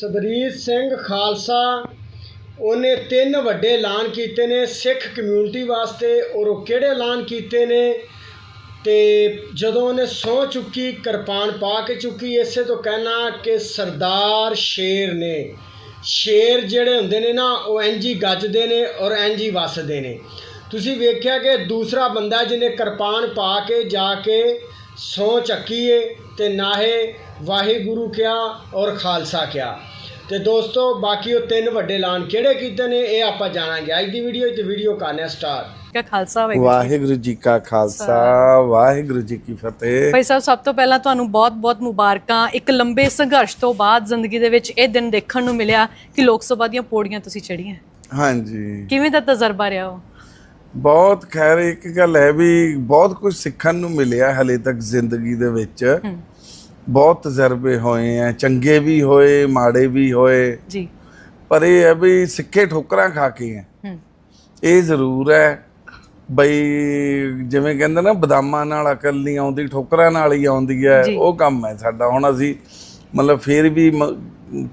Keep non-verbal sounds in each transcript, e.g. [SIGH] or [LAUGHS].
ਸਬਰੀਤ ਸਿੰਘ ਖਾਲਸਾ, ਉਹਨੇ ਤਿੰਨ ਵੱਡੇ ਐਲਾਨ ਕੀਤੇ ਨੇ ਸਿੱਖ ਕਮਿਊਨਿਟੀ ਵਾਸਤੇ, ਔਰ ਉਹ ਕਿਹੜੇ ਐਲਾਨ ਕੀਤੇ ਨੇ? ਤੇ ਜਦੋਂ ਉਹਨੇ ਸਹੁੰ ਚੁੱਕੀ, ਕਿਰਪਾਨ ਪਾ ਕੇ ਚੁੱਕੀ, ਇਸੇ ਤੋਂ ਕਹਿਣਾ ਕਿ ਸਰਦਾਰ ਸ਼ੇਰ ਨੇ। ਸ਼ੇਰ ਜਿਹੜੇ ਹੁੰਦੇ ਨੇ ਨਾ, ਉਹ ਐਂਜੀ ਗੱਜਦੇ ਨੇ ਔਰ ਇੰਝ ਹੀ ਵੱਸਦੇ ਨੇ। ਤੁਸੀਂ ਵੇਖਿਆ ਕਿ ਦੂਸਰਾ ਬੰਦਾ ਜਿਹਨੇ ਕਿਰਪਾਨ ਪਾ ਕੇ ਜਾ ਕੇ ਸਹੁੰ ਚੱਕੀ ਏ ਤੇ ਨਾਹੇ ਵਾਹਿਗੁਰੂ ਕਿਹਾ ਔਰ ਖਾਲਸਾ ਕਿਹਾ ਤੇ ਦੋਸਤੋ ਬਾਕੀ ਉਹ ਤਿੰਨ ਵੱਡੇ ਐਲਾਨ ਕਿਹੜੇ ਕੀਤੇ ਨੇ ਇਹ ਆਪਾਂ ਜਾਣਾਂਗੇ। ਅੱਜ ਦੀ ਵੀਡੀਓ 'ਚ ਵੀਡੀਓ ਕਰਨੇ ਸਟਾਰਟ ਕਾ ਖਾਲਸਾ ਵਾਹਿਗੁਰੂ ਵਾਹਿਗੁਰੂ ਜੀ ਕਾ ਖਾਲਸਾ ਵਾਹਿਗੁਰੂ ਜੀ ਕੀ ਫਤਿਹ। ਭਾਈ ਸਾਹਿਬ ਸਭ ਤੋਂ ਪਹਿਲਾਂ ਤੁਹਾਨੂੰ ਬਹੁਤ-ਬਹੁਤ ਮੁਬਾਰਕਾਂ। ਇੱਕ ਲੰਬੇ ਸੰਘਰਸ਼ ਤੋਂ ਬਾਅਦ ਜ਼ਿੰਦਗੀ ਦੇ ਵਿੱਚ ਇਹ ਦਿਨ ਦੇਖਣ ਨੂੰ ਮਿਲਿਆ ਕਿ ਲੋਕ ਸਭਾ ਦੀਆਂ ਪੌੜੀਆਂ ਤੁਸੀਂ ਚੜੀਆਂ ਹਾਂਜੀ। ਕਿਵੇਂ ਦਾ ਤਜਰਬਾ ਰਿਹਾ ਉਹ? ਬਹੁਤ ਖੈਰ ਇੱਕ ਗੱਲ ਹੈ ਵੀ ਬਹੁਤ ਕੁਝ ਸਿੱਖਣ ਨੂੰ ਮਿਲਿਆ ਹਲੇ ਤੱਕ ਜ਼ਿੰਦਗੀ ਦੇ ਵਿੱਚ। ਬਹੁਤ ਤਜਰਬੇ ਹੋਏ ਆ ਚੰਗੇ ਵੀ ਹੋਏ ਮਾੜੇ ਵੀ ਹੋਏ। ਜੀ। ਪਰ ਇਹ ਹੈ ਵੀ ਸਿੱਕੇ ਠੋਕਰਾਂ ਖਾ ਕੇ ਆ ਹੂੰ। ਇਹ ਜ਼ਰੂਰ ਹੈ ਬਈ ਜਿਵੇਂ ਕਹਿੰਦੇ ਨਾ ਬਦਾਮਾਂ ਨਾਲ ਅਕਲ ਨਹੀਂ ਆਉਂਦੀ ਠੋਕਰਾਂ ਨਾਲ ਹੀ ਆਉਂਦੀ ਹੈ। ਉਹ ਕੰਮ ਹੈ ਸਾਡਾ। ਹੁਣ ਅਸੀਂ ਮਤਲਬ ਫੇਰ ਵੀ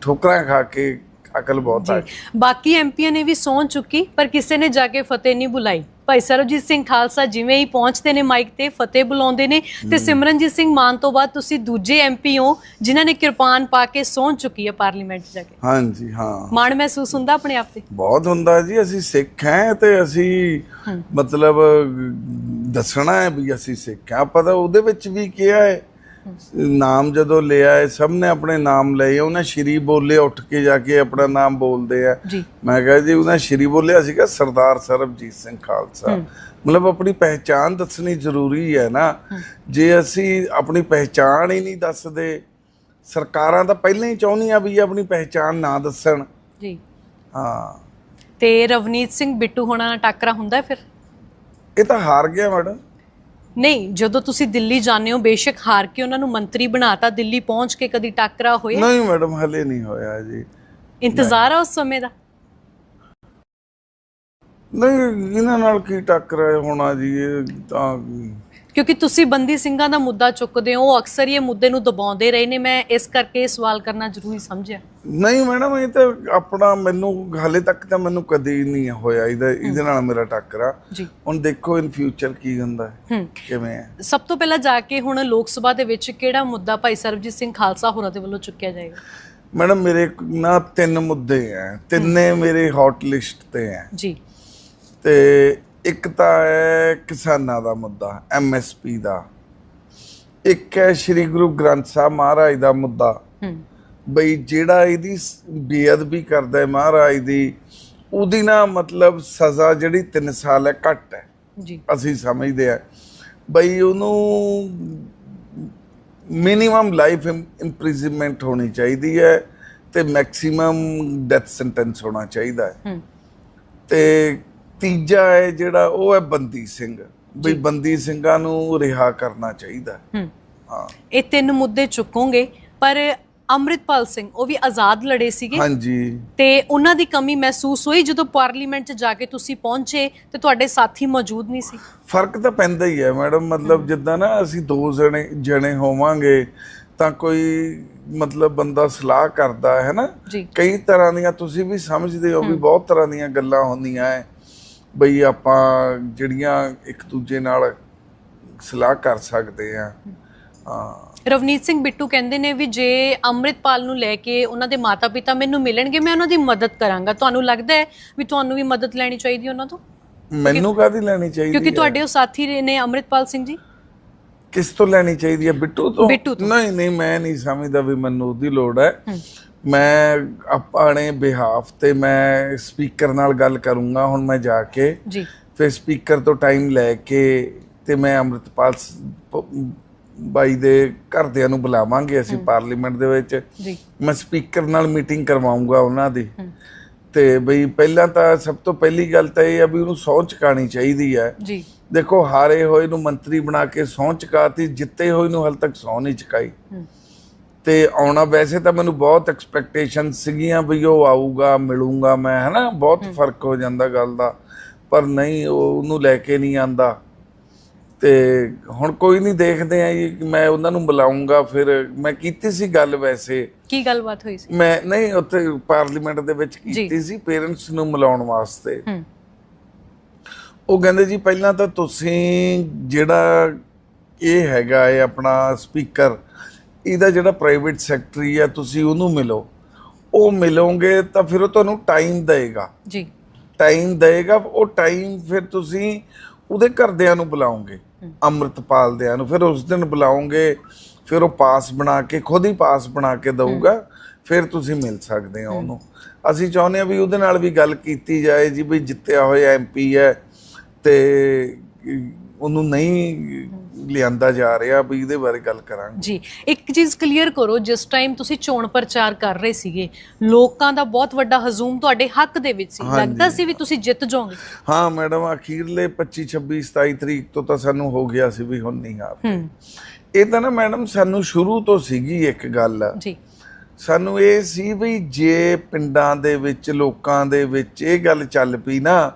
ਠੋਕਰਾਂ ਖਾ ਕੇ ਅਕਲ ਬਹੁਤ ਆ ਜੀ। ਬਾਕੀ ਐਮਪੀਆਂ ਨੇ ਵੀ ਸੌਂ ਚੁੱਕੀ ਪਰ ਕਿਸੇ ਨੇ ਜਾ ਕੇ ਫਤਿਹ ਨਹੀਂ ਬੁਲਾਈ। ਭਾਈ ਸਰਬਜੀਤ ਸਿੰਘ ਖਾਲਸਾ ਜਿਵੇਂ ਹੀ ਪਹੁੰਚਦੇ ਨੇ ਮਾਈਕ ਤੇ ਫਤਿਹ ਬੁਲਾਉਂਦੇ ਨੇ ਤੇ ਸਿਮਰਨਜੀਤ ਸਿੰਘ ਮਾਨ ਤੋਂ ਬਾਅਦ ਤੁਸੀਂ ਦੂਜੇ ਐਮਪੀ ਹੋ ਜਿਨ੍ਹਾਂ ਨੇ ਕਿਰਪਾਨ ਪਾ ਕੇ ਸੌਂ ਚੁੱਕੀ ਹੈ ਪਾਰਲੀਮੈਂਟ ਜਾ ਕੇ। ਹਾਂਜੀ ਹਾਂ। ਮਾਣ ਮਹਿਸੂਸ ਹੁੰਦਾ ਆਪਣੇ ਆਪ ਤੇ? ਬਹੁਤ ਹੁੰਦਾ ਜੀ ਅਸੀਂ ਸਿੱਖ ਹਾਂ ਤੇ ਅਸੀਂ ਮਤਲਬ ਦੱਸਣਾ ਹੈ ਵੀ ਅਸੀਂ ਸਿੱਖ ਹਾਂ। ਪਤਾ ਉਹਦੇ ਵਿੱਚ ਵੀ ਕਿਹਾ ਹੈ ਨਾਮ ਜਦੋਂ ਲਿਆ ਹੈ ਸਭ ਨੇ ਆਪਣੇ ਨਾਮ ਲਏ। ਉਹਨੇ ਸ਼੍ਰੀ ਬੋਲੇ ਉੱਠ ਕੇ ਜਾ ਕੇ ਆਪਣਾ ਨਾਮ ਬੋਲਦੇ ਆ। ਮੈਂ ਕਿਹਾ ਜੀ ਉਹਨੇ ਸ਼੍ਰੀ ਬੋਲਿਆ ਸੀਗਾ ਸਰਦਾਰ ਸਰਬਜੀਤ ਸਿੰਘ ਖਾਲਸਾ। ਮਤਲਬ ਆਪਣੀ ਪਹਿਚਾਨ ਦੱਸਣੀ ਜ਼ਰੂਰੀ ਹੈ ਨਾ। ਜੇ ਅਸੀਂ ਆਪਣੀ ਪਹਿਚਾਨ ਹੀ ਨਹੀਂ ਦੱਸਦੇ ਸਰਕਾਰਾਂ ਤਾਂ ਪਹਿਲਾਂ ਹੀ ਚਾਹੁੰਦੀਆਂ ਵੀ ਆਪਣੀ ਪਹਿਚਾਨ ਨਾ ਦੱਸਣ। ਜੀ। ਹਾਂ। ਤੇ ਰਵਨੀਤ ਸਿੰਘ ਬਿੱਟੂ ਹੋਣਾ ਨਾਲ ਟੱਕਰਾ ਹੁੰਦਾ ਫਿਰ? ਇਹ ਤਾਂ ਹਾਰ ਗਿਆ ਮੈਡਮ। ਨਹੀਂ ਜਦੋਂ ਤੁਸੀਂ ਦਿੱਲੀ ਜਾਂਦੇ ਹੋ ਬੇਸ਼ੱਕ ਹਾਰ ਕੇ ਉਹਨਾਂ ਨੂੰ ਮੰਤਰੀ ਬਣਾਤਾ ਦਿੱਲੀ ਪਹੁੰਚ ਕੇ ਕਦੀ ਟੱਕਰਾ ਹੋਇਆ? ਨਹੀਂ ਮੈਡਮ ਹਲੇ ਨਹੀਂ ਹੋਇਆ ਜੀ। ਇੰਤਜ਼ਾਰ ਆ ਉਸ ਸਮੇਂ ਦਾ? ਨਹੀਂ ਇਹਨਾਂ ਨਾਲ ਕੀ ਟੱਕਰ ਹੋਣਾ ਜੀ ਇਹ ਤਾਂ ਕਿਉਂਕਿ ਤੁਸੀਂ ਬੰਦੀ ਸਿੰਘਾਂ ਦਾ ਮੁੱਦਾ ਚੁੱਕਦੇ ਹੋ ਉਹ ਅਕਸਰ ਇਹ ਮੁੱਦੇ ਨੂੰ ਦਬਾਉਂਦੇ ਰਹੇ ਨੇ ਮੈਂ ਇਸ ਕਰਕੇ ਸਵਾਲ ਕਰਨਾ ਜ਼ਰੂਰੀ ਸਮਝਿਆ। ਨਹੀਂ ਮੈਡਮ ਇਹ ਤਾਂ ਆਪਣਾ ਮੈਨੂੰ ਹਲੇ ਤੱਕ ਤਾਂ ਮੈਨੂੰ ਕਦੇ ਨਹੀਂ ਹੋਇਆ ਇਹਦਾ ਇਹਦੇ ਨਾਲ ਮੇਰਾ ਟੱਕਰਾ। ਹੁਣ ਦੇਖੋ ਇਨ ਫਿਊਚਰ ਕੀ ਹੁੰਦਾ ਹੈ ਕਿਵੇਂ ਹੈ। ਸਭ ਤੋਂ ਪਹਿਲਾਂ ਜਾ ਕੇ ਹੁਣ ਲੋਕ ਸਭਾ ਦੇ ਵਿੱਚ ਕਿਹੜਾ ਮੁੱਦਾ ਭਾਈ ਸਰਬਜੀਤ ਸਿੰਘ ਖਾਲਸਾ ਹੋਰਾਂ ਦੇ ਵੱਲੋਂ ਚੁੱਕਿਆ ਜਾਏਗਾ? ਮੈਡਮ ਮੇਰੇ ਨਾ ਤਿੰਨ ਮੁੱਦੇ ਹੈ ਤਿੰਨੇ ਮੇਰੇ ਹੌਟ ਲਿਸਟ ਤੇ ਹੈ। ਜੀ। ਤੇ ਇੱਕ ਤਾਂ ਹੈ ਕਿਸਾਨਾਂ ਦਾ ਮੁੱਦਾ ਐਮਐਸਪੀ ਦਾ। ਇੱਕ ਹੈ ਸ੍ਰੀ ਗੁਰੂ ਗ੍ਰੰਥ ਸਾਹਿਬ ਮਹਾਰਾਜ ਦਾ ਮੁੱਦਾ। ਬਈ ਜਿਹੜਾ ਇਹਦੀ ਬੇਅਦਬੀ ਕਰਦਾ ਹੈ ਮਹਾਰਾਜ ਦੀ ਉਹਦੀ ਨਾ ਮਤਲਬ ਸਜ਼ਾ ਜਿਹੜੀ 3 ਸਾਲ ਹੈ ਘੱਟ ਹੈ। ਜੀ। ਅਸੀਂ ਸਮਝਦੇ ਆ ਬਈ ਉਹਨੂੰ ਮਿਨੀਮਮ ਲਾਈਫ ਇੰਪ੍ਰਿਜ਼ਨਮੈਂਟ ਹੋਣੀ ਚਾਹੀਦੀ ਹੈ ਤੇ ਮੈਕਸਿਮਮ ਡੈਥ ਸੈਂਟੈਂਸ ਹੋਣਾ ਚਾਹੀਦਾ ਹੂੰ। ਤੇ ਤੀਜਾ ਹੈ ਜਿਹੜਾ ਉਹ ਹੈ ਬੰਦੀ ਸਿੰਘ। ਬਈ ਬੰਦੀ ਸਿੰਘਾਂ ਨੂੰ ਰਿਹਾ ਕਰਨਾ ਚਾਹੀਦਾ। ਹੈ। ਇਹ ਤਿੰਨ ਮੁੱਦੇ ਚੁੱਕੋਗੇ ਪਰ ਅੰਮ੍ਰਿਤਪਾਲ ਸਿੰਘ ਉਹ ਵੀ ਆਜ਼ਾਦ ਲੜੇ ਸੀਗੇ। ਹਾਂਜੀ। ਤੇ ਉਹਨਾਂ ਦੀ ਕਮੀ ਮਹਿਸੂਸ ਹੋਈ ਜਦੋਂ ਪਾਰਲੀਮੈਂਟ 'ਚ ਜਾ ਕੇ ਤੁਸੀਂ ਪਹੁੰਚੇ ਤੇ ਤੁਹਾਡੇ ਸਾਥੀ ਮੌਜੂਦ ਨਹੀਂ ਸੀ? ਫ਼ਰਕ ਤਾਂ ਪੈਂਦਾ ਹੀ ਹੈ ਮੈਡਮ ਮਤਲਬ ਜਿੱਦਾਂ ਨਾ ਅਸੀਂ ਦੋ ਜਣੇ ਜਣੇ ਹੋਵਾਂਗੇ ਤਾਂ ਕੋਈ ਮਤਲਬ ਬੰਦਾ ਸਲਾਹ ਕਰਦਾ ਹੈ ਨਾ? ਕਈ ਤਰ੍ਹਾਂ ਦੀਆਂ ਤੁਸੀਂ ਵੀ ਸਮਝਦੇ ਹੋ ਵੀ ਬਹੁਤ ਤਰ੍ਹਾਂ ਦੀਆਂ ਗੱਲਾਂ ਹੁੰਦੀਆਂ ਹੈ ਬਈ ਆਪਾਂ ਜਿਹੜੀਆਂ ਇੱਕ ਦੂਜੇ ਨਾਲ ਸਲਾਹ ਕਰ ਸਕਦੇ ਆ। ਹਾਂ। ਰਵਨੀਤ ਸਿੰਘ ਬਿੱਟੂ ਕਹਿੰਦੇ ਨੇ ਵੀ ਜੇ ਅੰਮ੍ਰਿਤਪਾਲ ਨੂੰ ਲੈ ਕੇ ਉਹਨਾਂ ਦੇ ਮਾਤਾ-ਪਿਤਾ ਮੈਨੂੰ ਮਿਲਣਗੇ ਮੈਂ ਉਹਨਾਂ ਦੀ ਮਦਦ ਕਰਾਂਗਾ। ਤੁਹਾਨੂੰ ਲੱਗਦਾ ਹੈ ਵੀ ਤੁਹਾਨੂੰ ਵੀ ਮਦਦ ਲੈਣੀ ਚਾਹੀਦੀ ਉਹਨਾਂ ਤੋਂ? ਮੈਨੂੰ ਕਾਹਦੀ ਲੈਣੀ ਚਾਹੀਦੀ ਕਿਉਂਕਿ? ਤੁਹਾਡੇ ਉਹ ਸਾਥੀ ਨੇ ਅੰਮ੍ਰਿਤਪਾਲ ਸਿੰਘ ਜੀ। ਕਿਸ ਤੋਂ ਲੈਣੀ ਚਾਹੀਦੀ ਹੈ? ਬਿੱਟੂ ਤੋਂ। ਨਹੀਂ ਨਹੀਂ ਮੈਂ ਨਹੀਂ ਸਮਝਦਾ ਵੀ ਮੈਨੂੰ ਉਹਦੀ ਲੋੜ ਹੈ। ਮੈਂ ਆਪਣੇ ਬਿਹਾਫ ਤੇ ਮੈਂ ਸਪੀਕਰ ਨਾਲ ਗੱਲ ਕਰੂੰਗਾ ਹੁਣ ਮੈਂ ਜਾ ਕੇ ਜੀ। ਫਿਰ ਸਪੀਕਰ ਤੋਂ ਟਾਈਮ ਲੈ ਕੇ ਤੇ ਮੈਂ ਅੰਮ੍ਰਿਤਪਾਲ ਸ- ਬਾਈ ਦੇ ਘਰਦਿਆਂ ਨੂੰ ਬੁਲਾਵਾਂਗੇ ਅਸੀਂ ਪਾਰਲੀਮੈਂਟ ਦੇ ਵਿੱਚ। ਜੀ। ਮੈਂ ਸਪੀਕਰ ਨਾਲ ਮੀਟਿੰਗ ਕਰਵਾਉਂਗਾ ਉਹਨਾਂ ਦੀ। ਤੇ ਬਈ ਪਹਿਲਾਂ ਤਾਂ ਸਭ ਤੋਂ ਪਹਿਲੀ ਗੱਲ ਤਾਂ ਇਹ ਆ ਵੀ ਉਹਨੂੰ ਸਹੁੰ ਚੁਕਾਣੀ ਚਾਹੀਦੀ ਹੈ ਜੀ। ਦੇਖੋ ਹਾਰੇ ਹੋਏ ਨੂੰ ਮੰਤਰੀ ਬਣਾ ਕੇ ਸਹੁੰ ਚੁਕਾਤੀ ਜਿੱਤੇ ਹੋਏ ਨੂੰ ਹਾਲ ਤੱਕ ਸਹੁੰ ਨਹੀਂ ਚੁਕਾਈ। ਹੂੰ। ਤੇ ਆਉਣਾ ਵੈਸੇ ਤਾਂ ਮੈਨੂੰ ਬਹੁਤ ਐਕਸਪੈਕਟੇਸ਼ਨ ਸੀਗੀਆਂ ਵੀ ਉਹ ਆਊਗਾ ਮਿਲੂੰਗਾ ਮੈਂ ਹਨਾ? ਬਹੁਤ ਫ਼ਰਕ ਹੋ ਜਾਂਦਾ ਗੱਲ ਦਾ। ਪਰ ਨਹੀਂ ਉਹ ਉਹਨੂੰ ਲੈ ਕੇ ਨਹੀਂ ਆਂਦਾ। ਤੇ ਹੁਣ ਕੋਈ ਨਹੀਂ ਦੇਖਦੇ ਆ ਜੀ ਮੈਂ ਉਹਨਾਂ ਨੂੰ ਬੁਲਾਉਂਗਾ ਫਿਰ। ਮੈਂ ਕੀਤੀ ਸੀ ਗੱਲ ਵੈਸੇ। ਕੀ ਗੱਲਬਾਤ ਹੋਈ ਸੀ? ਮੈਂ ਨਹੀਂ ਉੱਥੇ ਪਾਰਲੀਮੈਂਟ ਦੇ ਵਿੱਚ ਕੀਤੀ ਸੀ ਪੇਰੈਂਟਸ ਨੂੰ ਮਿਲਾਉਣ ਵਾਸਤੇ। ਉਹ ਕਹਿੰਦੇ ਜੀ ਪਹਿਲਾਂ ਤਾਂ ਤੁਸੀਂ ਜਿਹੜਾ ਇਹ ਹੈਗਾ ਹੈ ਆਪਣਾ ਸਪੀਕਰ ਇਹਦਾ ਜਿਹੜਾ ਪ੍ਰਾਈਵੇਟ ਸੈਕਟਰੀ ਆ ਤੁਸੀਂ ਉਹਨੂੰ ਮਿਲੋ। ਉਹ ਮਿਲੋਗੇ ਤਾਂ ਫਿਰ ਉਹ ਤੁਹਾਨੂੰ ਟਾਈਮ ਦੇਗਾ ਜੀ। ਟਾਈਮ ਦੇਗਾ ਉਹ ਟਾਈਮ ਫਿਰ ਤੁਸੀਂ ਉਹਦੇ ਘਰਦਿਆਂ ਨੂੰ ਬੁਲਾਓਗੇ। ਅੰਮ੍ਰਿਤਪਾਲ ਦਿਆਂ ਨੂੰ। ਫਿਰ ਉਸ ਦਿਨ ਬੁਲਾਓਗੇ ਫਿਰ ਉਹ ਪਾਸ ਬਣਾ ਕੇ ਖੁਦ ਹੀ ਪਾਸ ਬਣਾ ਕੇ ਦਊਗਾ ਫਿਰ ਤੁਸੀਂ ਮਿਲ ਸਕਦੇ ਹੋ ਉਹਨੂੰ। ਅਸੀਂ ਚਾਹੁੰਦੇ ਹਾਂ ਵੀ ਉਹਦੇ ਨਾਲ ਵੀ ਗੱਲ ਕੀਤੀ ਜਾਏ ਜੀ ਵੀ ਜਿੱਤਿਆ ਹੋਇਆ ਐਮਪੀ ਹੈ ਤੇ ਉਹਨੂੰ ਨਹੀਂ ਲਿਆਂਦਾ ਜਾ ਰਿਹਾ ਵੀ ਇਹਦੇ ਬਾਰੇ ਗੱਲ ਕਰਾਂਗੇ। ਜੀ ਇੱਕ ਚੀਜ਼ ਕਲੀਅਰ ਕਰੋ ਜਿਸ ਟਾਈਮ ਤੁਸੀਂ ਚੋਣ ਪ੍ਰਚਾਰ ਕਰ ਰਹੇ ਸੀਗੇ ਲੋਕਾਂ ਦਾ ਬਹੁਤ ਵੱਡਾ ਹਜ਼ੂਮ ਤੁਹਾਡੇ ਹੱਕ ਦੇ ਵਿੱਚ ਸੀ। ਲੱਗਦਾ ਸੀ ਵੀ ਤੁਸੀਂ ਜਿੱਤ ਜਾਓਗੇ? ਹਾਂ ਮੈਡਮ ਅਖੀਰਲੇ 25 26 27 ਤਰੀਕ ਤੋਂ ਤਾਂ ਸਾਨੂੰ ਹੋ ਗਿਆ ਸੀ ਵੀ ਹੁਣ ਨਹੀਂ ਹਾਰ ਹੂੰ। ਇਹ ਤਾਂ ਨਾ ਮੈਡਮ ਸਾਨੂੰ ਸ਼ੁਰੂ ਤੋਂ ਸੀਗੀ ਇੱਕ ਗੱਲ। ਜੀ। ਸਾਨੂੰ ਇਹ ਸੀ ਵੀ ਜੇ ਪਿੰਡਾਂ ਦੇ ਵਿੱਚ ਲੋਕਾਂ ਦੇ ਵਿੱਚ ਇਹ ਗੱਲ ਚੱਲ ਪਈ ਨਾ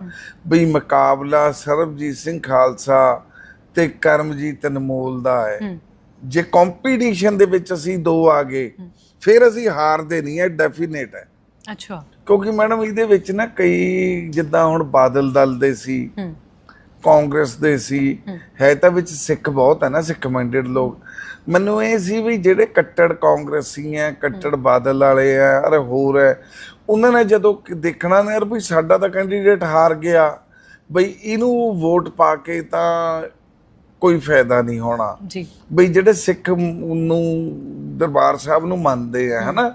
ਵੀ ਮੁਕਾਬਲਾ ਸਰਬਜੀਤ ਸਿੰਘ ਖਾਲਸਾ ਤੇ ਕਰਮਜੀਤ ਅਨਮੋਲ ਦਾ ਹੈ। ਜੇ ਕੰਪੀਟੀਸ਼ਨ ਦੇ ਵਿੱਚ ਅਸੀਂ ਦੋ ਆ ਗਏ ਫਿਰ ਅਸੀਂ ਹਾਰਦੇ ਨਹੀਂ ਹੈ ਡੈਫੀਨੇਟ ਹੈ। ਅੱਛਾ। ਕਿਉਂਕਿ ਮੈਡਮ ਇਹਦੇ ਵਿੱਚ ਨਾ ਕਈ ਜਿੱਦਾਂ ਹੁਣ ਬਾਦਲ ਦਲ ਦੇ ਸੀ ਕਾਂਗਰਸ ਦੇ ਸੀ ਹੈ। ਤਾਂ ਵਿੱਚ ਸਿੱਖ ਬਹੁਤ ਹੈ ਨਾ ਸਿੱਖ ਮਾਈਂਡਡ ਲੋਕ। ਮੈਨੂੰ ਇਹ ਸੀ ਵੀ ਜਿਹੜੇ ਕੱਟੜ ਕਾਂਗਰਸੀ ਆ ਕੱਟੜ ਬਾਦਲ ਵਾਲੇ ਆ ਅਰੇ ਹੋਰ ਹੈ ਉਹਨਾਂ ਨੇ ਜਦੋਂ ਦੇਖਣਾ ਨਾ ਯਾਰ ਵੀ ਸਾਡਾ ਤਾਂ ਕੈਂਡੀਡੇਟ ਹਾਰ ਗਿਆ ਬਈ ਇਹਨੂੰ ਵੋਟ ਪਾ ਕੇ ਤਾਂ ਕੋਈ ਫਾਇਦਾ ਨਹੀਂ ਹੋਣਾ। ਜੀ। ਬਈ ਜਿਹੜੇ ਸਿੱਖ ਨੂੰ ਦਰਬਾਰ ਸਾਹਿਬ ਨੂੰ ਮੰਨਦੇ ਆ ਹਨਾ?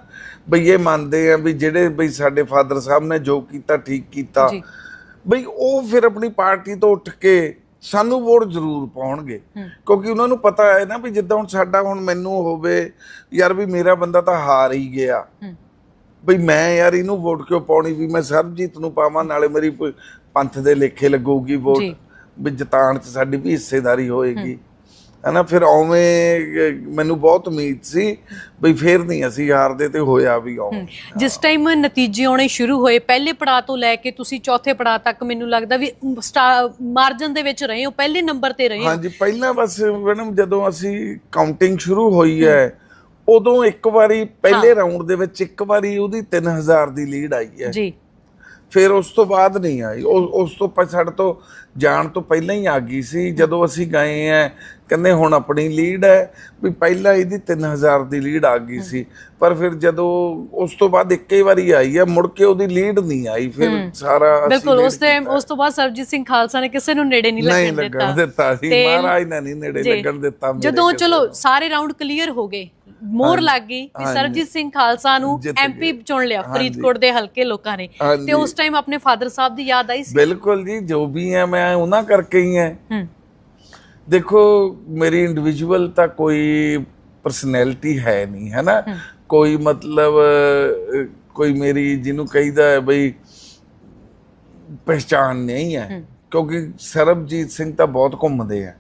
ਬਈ ਇਹ ਮੰਨਦੇ ਆ ਵੀ ਜਿਹੜੇ ਬਈ ਸਾਡੇ ਫਾਦਰ ਸਾਹਿਬ ਨੇ ਜੋ ਕੀਤਾ ਠੀਕ ਕੀਤਾ। ਬਈ ਉਹ ਫਿਰ ਆਪਣੀ ਪਾਰਟੀ ਤੋਂ ਉੱਠ ਕੇ ਸਾਨੂੰ ਵੋਟ ਜ਼ਰੂਰ ਪਾਉਣਗੇ। ਕਿਉਂਕਿ ਉਹਨਾਂ ਨੂੰ ਪਤਾ ਹੈ ਨਾ ਵੀ ਜਿੱਦਾਂ ਹੁਣ ਸਾਡਾ ਹੁਣ ਮੈਨੂੰ ਹੋਵੇ ਯਾਰ ਵੀ ਮੇਰਾ ਬੰਦਾ ਤਾਂ ਹਾਰ ਹੀ ਗਿਆ। ਬਈ ਮੈਂ ਯਾਰ ਇਹਨੂੰ ਵੋਟ ਕਿਉਂ ਪਾਉਣੀ? ਵੀ ਮੈਂ ਸਰਬਜੀਤ ਨੂੰ ਪਾਵਾਂ ਨਾਲੇ ਮੇਰੀ ਪੰਥ ਦੇ ਲੇਖੇ ਲੱਗੂਗੀ ਵੋਟ। ਵੀ ਜਿਤਾਣ ਚ ਸਾਡੀ ਵੀ ਹਿੱਸੇਦਾਰੀ ਹੋਏਗੀ। ਹਨਾ ਫਿਰ ਉਵੇਂ ਅਹ, ਮੈਨੂੰ ਬਹੁਤ ਉਮੀਦ ਸੀ ਬਈ ਫੇਰ ਨਹੀਂ ਅਸੀਂ ਹਾਰਦੇ ਤੇ ਹੋਇਆ ਵੀ ਉਵੇਂ ਜਿਸ ਟਾਈਮ ਨਤੀਜੇ ਆਉਣੇ ਸ਼ੁਰੂ ਹੋਏ ਪਹਿਲੇ ਪੜਾਅ ਤੋਂ ਲੈ ਕੇ ਤੁਸੀਂ ਚੌਥੇ ਪੜਾਅ ਤੱਕ ਮੈਨੂੰ ਲੱਗਦਾ ਵੀ ਮਾਰਜਨ ਦੇ ਵਿੱਚ ਰਹੇ ਹੋ ਪਹਿਲੇ ਨੰਬਰ ਤੇ ਰਹੇ ਹੋ। ਹਾਂਜੀ ਪਹਿਲਾਂ ਬਸ ਮੈਡਮ ਜਦੋਂ ਅਸੀਂ ਕਾਊਂਟਿੰਗ ਸ਼ੁਰੂ ਹੋਈ ਹੈ ਉਦੋਂ ਇੱਕ ਵਾਰੀ ਪਹਿਲੇ ਰਾਉਂਡ ਦੇ ਵਿੱਚ ਇੱਕ ਵਾਰੀ ਉਹਦੀ 3000 ਦੀ ਲੀਡ ਆਈ ਹੈ। ਜੀ। ਫਿਰ ਉਸ ਤੋਂ ਬਾਅਦ ਨਹੀਂ ਆਈ। ਉਸ ਤੋਂ ਸਾਡੇ ਤੋਂ ਜਾਣ ਤੋਂ ਪਹਿਲਾਂ ਹੀ ਆ ਗਈ ਸੀ। ਜਦੋਂ ਅਸੀਂ ਗਏ ਆ ਕਹਿੰਦੇ ਹੁਣ ਆਪਣੀ ਲੀਡ ਹੈ ਵੀ ਪਹਿਲਾਂ ਇਹਦੀ 3000 ਦੀ ਲੀਡ ਆ ਗਈ ਸੀ। ਪਰ ਫਿਰ ਜਦੋਂ ਉਸ ਤੋਂ ਬਾਅਦ ਇੱਕੇ ਵਾਰੀ ਆਈ ਹੈ ਮੁੜ ਕੇ ਉਹਦੀ ਲੀਡ ਨਹੀਂ ਆਈ। ਫਿਰ ਸਾਰਾ ਅਸੀਂ ਬਿਲਕੁਲ ਉਸ ਟਾਈਮ। ਉਸ ਤੋਂ ਬਾਅਦ ਸਰਬਜੀਤ ਸਿੰਘ ਖਾਲਸਾ ਨੇ ਕਿਸੇ ਨੂੰ ਨੇੜੇ ਨਹੀਂ ਨਹੀਂ ਲੱਗਣ ਦਿੱਤਾ। ਸੀ। ਮਹਾਰਾਜ ਨੇ ਨਹੀਂ ਨੇੜੇ। ਲੱਗਣ ਦਿੱਤਾ ਜਦੋਂ ਚਲੋ ਸਾਰੇ ਰਾਉਂਡ ਕਲੀਅਰ ਹੋ ਗਏ ਮੋਹਰ ਲੱਗ ਗਈ ਹਾਂਜੀ। ਸਰਬਜੀਤ ਸਿੰਘ ਖਾਲਸਾ ਨੂੰ ਐਮਪੀ। ਚੁਣ ਲਿਆ। ਫਰੀਦਕੋਟ ਦੇ ਹਲਕੇ ਲੋਕਾਂ ਨੇ। ਤੇ ਉਸ ਟਾਈਮ ਆਪਣੇ ਫਾਦਰ ਸਾਹਿਬ ਦੀ ਯਾਦ ਆਈ ਸੀ? ਬਿਲਕੁਲ ਜੀ ਜੋ ਵੀ ਹੈ ਮੈਂ ਉਹਨਾਂ ਕਰਕੇ ਹੀ ਹੈ। ਦੇਖੋ ਮੇਰੀ ਇੰਡੀਵਿਜੂਅਲ ਤਾਂ ਕੋਈ ਪਰਸਨੈਲਿਟੀ ਹੈ ਨਹੀਂ ਹੈ ਨਾ? ਕੋਈ ਮਤਲਬ ਕੋਈ ਮੇਰੀ ਜਿਹਨੂੰ ਕਹੀਦਾ ਹੈ ਬਈ ਪਹਿਚਾਨ ਨਹੀਂ ਹੈ। ਕਿਉਂਕਿ ਸਰਬਜੀਤ ਸਿੰਘ ਤਾਂ ਬਹੁਤ ਘੁੰਮਦੇ ਆ।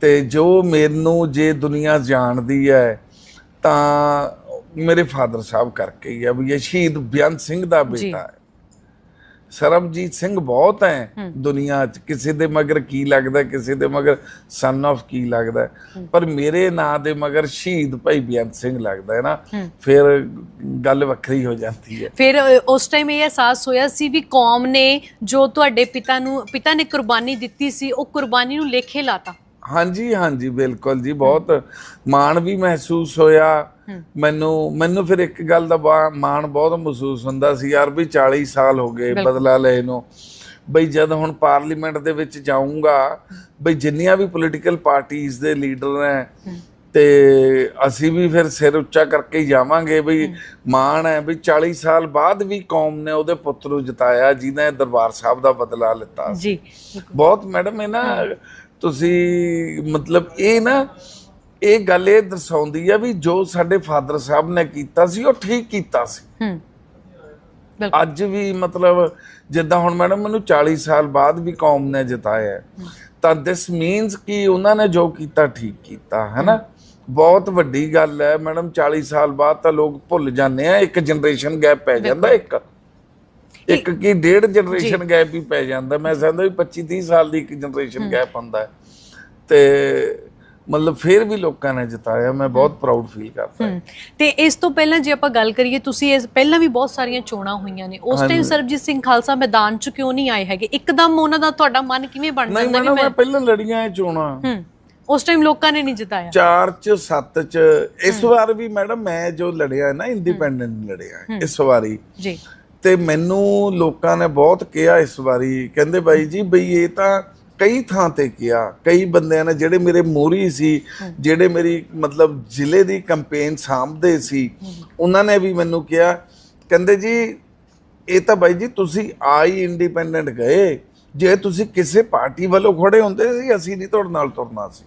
ਤੇ ਜੋ ਮੈਨੂੰ ਜੇ ਦੁਨੀਆ ਜਾਣਦੀ ਹੈ ਤਾਂ ਮੇਰੇ ਫਾਦਰ ਸਾਹਿਬ ਕਰਕੇ ਹੀ ਆ ਵੀ ਇਹ ਸ਼ਹੀਦ ਬੇਅੰਤ ਸਿੰਘ ਦਾ ਬੇਟਾ ਹੈ। ਸਰਬਜੀਤ ਸਿੰਘ ਬਹੁਤ ਹੈ ਦੁਨੀਆ 'ਚ। ਕਿਸੇ ਦੇ ਮਗਰ ਕੀ ਲੱਗਦਾ ਕਿਸੇ ਦੇ ਮਗਰ ਸਨ of ਕੀ ਲੱਗਦਾ। ਪਰ ਮੇਰੇ ਨਾਂ ਦੇ ਮਗਰ ਸ਼ਹੀਦ ਭਾਈ ਬੇਅੰਤ ਸਿੰਘ ਲੱਗਦਾ ਹੈ ਨਾ ਫਿਰ ਗੱਲ ਵੱਖਰੀ ਹੋ ਜਾਂਦੀ ਹੈ। ਫਿਰ ਉਸ ਟਾਈਮ ਇਹ ਅਹਿਸਾਸ ਹੋਇਆ ਸੀ ਵੀ ਕੌਮ ਨੇ ਜੋ ਤੁਹਾਡੇ ਪਿਤਾ ਨੂੰ ਪਿਤਾ ਨੇ ਕੁਰਬਾਨੀ ਦਿੱਤੀ ਸੀ ਉਹ ਕੁਰਬਾਨੀ ਨੂੰ ਲੇਖੇ ਲਾਤਾ। ਹਾਂਜੀ ਹਾਂਜੀ ਬਿਲਕੁਲ ਜੀ ਬਹੁਤ ਮਾਣ ਵੀ ਮਹਿਸੂਸ ਹੋਇਆ। ਮੈਨੂੰ ਮੈਨੂੰ ਫਿਰ ਇੱਕ ਗੱਲ ਦਾ ਮਾਣ ਬਹੁਤ ਮਹਿਸੂਸ ਹੁੰਦਾ ਸੀ ਯਾਰ ਵੀ 40 ਸਾਲ ਹੋ ਗਏ ਬਦਲਾ ਲਏ ਨੂੰ। ਬਈ ਜਦ ਹੁਣ ਪਾਰਲੀਮੈਂਟ ਦੇ ਵਿੱਚ ਜਾਊਂਗਾ ਬਈ ਜਿੰਨੀਆਂ ਵੀ ਪੋਲੀਟੀਕਲ ਪਾਰਟੀਆਂ ਦੇ ਲੀਡਰ ਨੇ ਤੇ ਅਸੀਂ ਵੀ ਫਿਰ ਸਿਰ ਉੱਚਾ ਕਰਕੇ ਹੀ ਜਾਵਾਂਗੇ ਬਈ ਮਾਣ ਹੈ ਵੀ 40 ਸਾਲ ਬਾਅਦ ਵੀ ਕੌਮ ਨੇ ਉਹਦੇ ਪੁੱਤ ਨੂੰ ਜਿਤਾਇਆ ਜਿਹਨੇ ਦਰਬਾਰ ਸਾਹਿਬ ਦਾ ਬਦਲਾ ਲਿੱਤਾ। ਜੀ। ਬਹੁਤ ਮੈਡਮ ਇਹ ਨਾ ਤੁਸੀਂ ਮਤਲਬ ਇਹ ਨਾ ਇਹ ਗੱਲ ਇਹ ਦਰਸਾਉਂਦੀ ਆ ਵੀ ਜੋ ਸਾਡੇ ਫਾਦਰ ਸਾਹਿਬ ਨੇ ਕੀਤਾ ਸੀ ਉਹ ਠੀਕ ਕੀਤਾ ਸੀ। ਹੂੰ। ਅੱਜ ਵੀ ਮਤਲਬ ਜਿੱਦਾਂ ਹੁਣ ਮੈਡਮ ਮੈਨੂੰ 40 ਸਾਲ ਬਾਅਦ ਵੀ ਕੌਮ ਨੇ ਜਿਤਾਇਆ। ਤਾਂ ਦਿਸ ਮੀਨਸ ਕਿ ਉਹਨਾਂ ਨੇ ਜੋ ਕੀਤਾ ਠੀਕ ਕੀਤਾ ਹੈ। ਨਾ ਬਹੁਤ ਵੱਡੀ ਗੱਲ ਹੈ। ਮੈਡਮ 40 ਸਾਲ ਬਾਅਦ ਤਾਂ ਲੋਕ ਭੁੱਲ ਜਾਂਦੇ ਆ ਇੱਕ ਜਨਰੇਸ਼ਨ ਗੈਪ ਪੈ ਜਾਂਦਾ ਇੱਕ। ਇੱਕ ਕੀ ਡੇਢ ਜਨਰੇਸ਼ਨ ਗੈਪ ਵੀ ਪੈ ਜਾਂਦਾ। ਮੈਂ ਸਮਝਦਾ ਵੀ 25 30 ਸਾਲ ਦੀ ਇੱਕ ਜਨਰੇਸ਼ਨ ਗੈਪ ਹੁੰਦਾ ਤੇ ਮਤਲਬ ਫਿਰ ਵੀ ਲੋਕਾਂ ਨੇ ਜਿਤਾਇਆ। ਮੈਂ ਬਹੁਤ ਪ੍ਰਾਊਡ ਫੀਲ ਕਰਦਾ ਤੇ ਇਸ ਤੋਂ ਪਹਿਲਾਂ ਜੇ ਆਪਾਂ ਗੱਲ ਕਰੀਏ ਤੁਸੀਂ ਇਸ ਪਹਿਲਾਂ ਵੀ ਬਹੁਤ ਸਾਰੀਆਂ ਚੋਣਾਂ ਹੋਈਆਂ ਨੇ। ਉਸ ਟਾਈਮ ਸਰਬਜੀਤ ਸਿੰਘ ਖਾਲਸਾ ਮੈਦਾਨ 'ਚ ਕਿਉਂ ਨਹੀਂ ਆਏ ਹੈਗੇ? ਇੱਕਦਮ ਉਹਨਾਂ ਦਾ ਤੁਹਾਡਾ ਮਨ ਕਿਵੇਂ ਬਣ ਜਾਂਦਾ ਵੀ ਮੈਂ ਪਹਿਲਾਂ ਲੜੀਆਂ ਇਹ ਚੋਣਾਂ। ਉਸ ਟਾਈਮ ਲੋਕਾਂ ਨੇ ਨਹੀਂ ਜਿਤਾਇਆ। ਚਾਰ ਚ ਸੱਤ ਚ। ਇਸ ਵਾਰ ਵੀ ਮੈਡਮ ਮੈਂ ਜੋ ਲੜਿਆ ਨਾ ਇੰਡੀਪੈਂਡੈਂਟ ਲੜਿਆ। ਇਸ ਵਾਰੀ। ਜੀ। ਤੇ ਮੈਨੂੰ ਲੋਕਾਂ ਨੇ ਬਹੁਤ ਕਿਹਾ ਇਸ ਵਾਰੀ। ਕਹਿੰਦੇ ਬਾਈ ਜੀ ਬਈ ਇਹ ਤਾਂ ਕਈ ਥਾਂ ਤੇ ਕਿਹਾ। ਕਈ ਬੰਦਿਆਂ ਨੇ ਜਿਹੜੇ ਮੇਰੇ ਮੋਰੀ ਸੀ ਜਿਹੜੇ ਮੇਰੀ ਮਤਲਬ ਜ਼ਿਲ੍ਹੇ ਦੀ ਕੈਂਪੇਨ ਸਾਂਭਦੇ ਸੀ ਉਹਨਾਂ ਨੇ ਵੀ ਮੈਨੂੰ ਕਿਹਾ। ਕਹਿੰਦੇ ਜੀ ਇਹ ਤਾਂ ਬਾਈ ਜੀ ਤੁਸੀਂ ਆਈ ਇੰਡੀਪੈਂਡੈਂਟ ਗਏ। ਜੇ ਤੁਸੀਂ ਕਿਸੇ ਪਾਰਟੀ ਵੱਲੋਂ ਖੜੇ ਹੁੰਦੇ ਸੀ ਅਸੀਂ ਨਹੀਂ ਤੁਹਾਡੇ ਨਾਲ ਤੁਰਨਾ ਸੀ।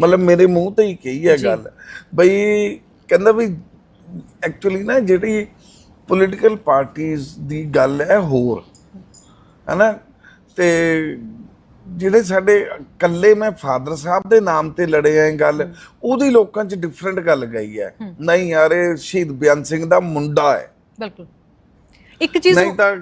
ਮਤਲਬ ਮੇਰੇ ਮੂੰਹ ਤੇ ਹੀ ਕਹੀ ਹੈ ਗੱਲ। ਬਈ ਕਹਿੰਦਾ ਵੀ ਐਕਚੁਅਲੀ ਨਾ ਜਿਹੜੀ ਪੋਲੀਟੀਕਲ ਪਾਰਟੀਆਂ ਦੀ ਗੱਲ ਹੈ ਹੋਰ ਹੈਨਾ? ਤੇ ਜਿਹੜੇ ਸਾਡੇ ਕੱਲੇ ਮੈਂ ਫਾਦਰ ਸਾਹਿਬ ਦੇ ਨਾਮ ਤੇ ਲੜੇ ਆਂ ਗੱਲ ਉਹਦੀ ਲੋਕਾਂ 'ਚ ਡਿਫਰੈਂਟ ਗੱਲ ਗਈ ਹੈ। ਨਹੀਂ ਯਾਰ ਇਹ ਸ਼ਹੀਦ ਬਿਆਨ ਸਿੰਘ ਦਾ ਮੁੰਡਾ ਹੈ। ਬਿਲਕੁਲ। ਇੱਕ ਚੀਜ਼ ਨਹੀਂ ਤਾਂ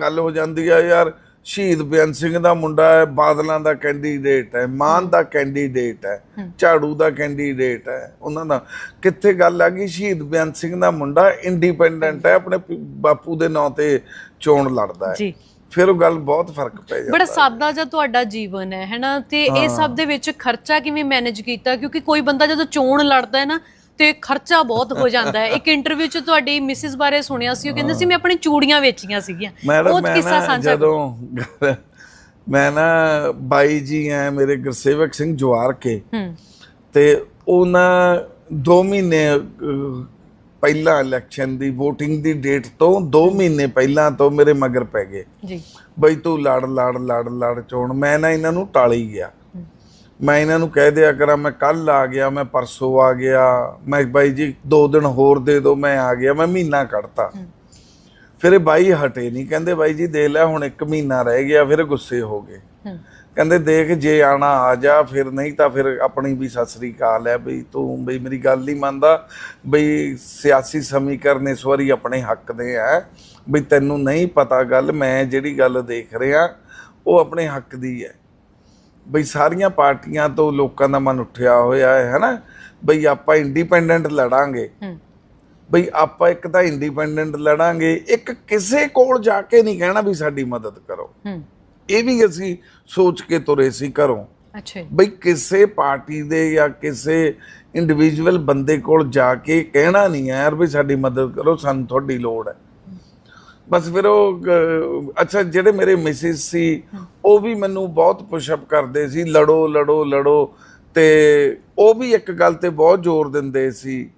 ਗੱਲ ਹੋ ਜਾਂਦੀ ਹੈ ਯਾਰ ਸ਼ਹੀਦ ਬਿਆਨ ਸਿੰਘ ਦਾ ਮੁੰਡਾ ਹੈ ਬਾਦਲਾਂ ਦਾ ਕੈਂਡੀਡੇਟ ਹੈ ਮਾਨ ਦਾ ਕੈਂਡੀਡੇਟ ਹੈ ਝਾੜੂ ਦਾ ਕੈਂਡੀਡੇਟ ਹੈ ਉਹਨਾਂ ਦਾ। ਕਿੱਥੇ ਗੱਲ ਆ ਗਈ? ਸ਼ਹੀਦ ਬਿਆਨ ਸਿੰਘ ਦਾ ਮੁੰਡਾ ਇੰਡੀਪੈਂਡੈਂਟ ਹੈ ਆਪਣੇ ਬਾਪੂ ਦੇ ਨਾਂ ਤੇ ਚੋਣ ਲੜਦਾ ਹੈ। ਜੀ। ਫਿਰ ਉਹ ਗੱਲ ਬਹੁਤ ਫ਼ਰਕ ਪੈ ਜਾਂਦਾ ਬੜਾ ਸਾਦਾ ਜਿਹਾ ਤੁਹਾਡਾ ਜੀਵਨ ਹੈ ਹੈਨਾ ਤੇ ਇਹ ਸਭ ਦੇ ਵਿੱਚ ਖਰਚਾ ਕਿਵੇਂ ਮੈਨੇਜ ਕੀਤਾ? ਕਿਉਂਕਿ ਕੋਈ ਬੰਦਾ ਜਦੋਂ ਚੋਣ ਲੜਦਾ ਹੈ ਨਾ ਤੇ ਖਰਚਾ ਬਹੁਤ ਹੋ ਜਾਂਦਾ ਹੈ। ਇੱਕ ਇੰਟਰਵਿਊ 'ਚ ਤੁਹਾਡੀ ਮਿਸਿਸ ਬਾਰੇ ਸੁਣਿਆ ਸੀ ਉਹ ਕਹਿੰਦੇ ਸੀ ਮੈਂ ਆਪਣੀ ਚੂੜੀਆਂ ਵੇਚੀਆਂ ਸੀਗੀਆਂ। ਉਹ ਕਿੱਸਾ ਸਾਂਝਾ। ਜਦੋਂ [LAUGHS] ਮੈਂ ਨਾ ਬਾਈ ਜੀ ਐ ਮੇਰੇ ਗੁਰਸੇਵਕ ਸਿੰਘ ਜਵਾਰ ਕੇ ਤੇ ਉਹਨਾਂ 2 ਮਹੀਨੇ ਪਹਿਲਾਂ ਇਲੈਕਸ਼ਨ ਦੀ VOTING ਦੀ ਡੇਟ ਤੋਂ 2 ਮਹੀਨੇ ਪਹਿਲਾਂ ਤੋਂ ਮੇਰੇ ਮਗਰ ਪੈ ਗਏ। ਜੀ। ਬਈ ਤੂੰ ਲੜ ਲੜ ਲੜ ਲੜ ਚੋਣ। ਮੈਂ ਨਾ ਇਹਨਾਂ ਨੂੰ ਟਾਲੀ ਗਿਆ। ਮੈਂ ਇਹਨਾਂ ਨੂੰ ਕਹਿ ਦਿਆ ਕਰਾਂ ਮੈਂ ਕੱਲ ਆ ਗਿਆ ਮੈਂ ਪਰਸੋਂ ਆ ਗਿਆ ਮੈਂ ਬਾਈ ਜੀ 2 ਦਿਨ ਹੋਰ ਦੇ ਦਿਓ ਮੈਂ ਆ ਗਿਆ ਮੈਂ ਮਹੀਨਾ ਕੱਢਤਾ। ਫਿਰ ਇਹ ਬਾਈ ਹਟੇ ਨਹੀਂ ਕਹਿੰਦੇ ਬਾਈ ਜੀ ਦੇ ਲੈ ਹੁਣ 1 ਮਹੀਨਾ ਰਹਿ ਗਿਆ ਫਿਰ ਗੁੱਸੇ ਹੋ ਗਏ। ਕਹਿੰਦੇ ਦੇਖ ਜੇ ਆਣਾ ਆ ਜਾ ਫਿਰ ਨਹੀਂ ਤਾਂ ਫਿਰ ਆਪਣੀ ਵੀ ਸਤਿ ਸ੍ਰੀ ਅਕਾਲ ਹੈ ਬਈ ਤੂੰ ਬਈ ਮੇਰੀ ਗੱਲ ਨਹੀਂ ਮੰਨਦਾ ਬਈ ਸਿਆਸੀ ਸਮੀਕਰਨ ਇਸ ਵਾਰੀ ਆਪਣੇ ਹੱਕ ਦੇ ਹੈ। ਬਈ ਤੈਨੂੰ ਨਹੀਂ ਪਤਾ ਗੱਲ ਮੈਂ ਜਿਹੜੀ ਗੱਲ ਦੇਖ ਰਿਹਾ ਉਹ ਆਪਣੇ ਹੱਕ ਦੀ ਹੈ। ਬਈ ਸਾਰੀਆਂ ਪਾਰਟੀਆਂ ਤੋਂ ਲੋਕਾਂ ਦਾ ਮਨ ਉੱਠਿਆ ਹੋਇਆ ਹੈ ਹੈਨਾ? ਬਈ ਆਪਾਂ ਇੰਡੀਪੈਂਡੈਂਟ ਲੜਾਂਗੇ। ਬਈ ਆਪਾਂ ਇੱਕ ਤਾਂ ਇੰਡੀਪੈਂਡੈਂਟ ਲੜਾਂਗੇ ਇੱਕ ਕਿਸੇ ਕੋਲ ਜਾ ਕੇ ਨਹੀਂ ਕਹਿਣਾ ਵੀ ਸਾਡੀ ਮਦਦ ਕਰੋ। ਇਹ ਵੀ ਅਸੀਂ ਸੋਚ ਕੇ ਤੁਰੇ ਸੀ ਘਰੋਂ। ਅੱਛਾ। ਬਈ ਕਿਸੇ ਪਾਰਟੀ ਦੇ ਜਾਂ ਕਿਸੇ ਇੰਡੀਵਿਜੂਅਲ ਬੰਦੇ ਕੋਲ ਜਾ ਕੇ ਕਹਿਣਾ ਨਹੀਂ ਹੈ ਯਾਰ ਵੀ ਸਾਡੀ ਮਦਦ ਕਰੋ ਸਾਨੂੰ ਤੁਹਾਡੀ ਲੋੜ ਹੈ। ਬਸ ਫਿਰ ਉਹ ਅੱਛਾ ਜਿਹੜੇ ਮੇਰੇ ਮਿਸਿਸ ਸੀ ਉਹ ਵੀ ਮੈਨੂੰ ਬਹੁਤ ਪੁਸ਼ਅਪ ਕਰਦੇ ਸੀ ਲੜੋ ਲੜੋ ਲੜੋ। ਤੇ ਉਹ ਵੀ ਇੱਕ ਗੱਲ ਤੇ ਬਹੁਤ ਜ਼ੋਰ ਦਿੰਦੇ ਸੀ।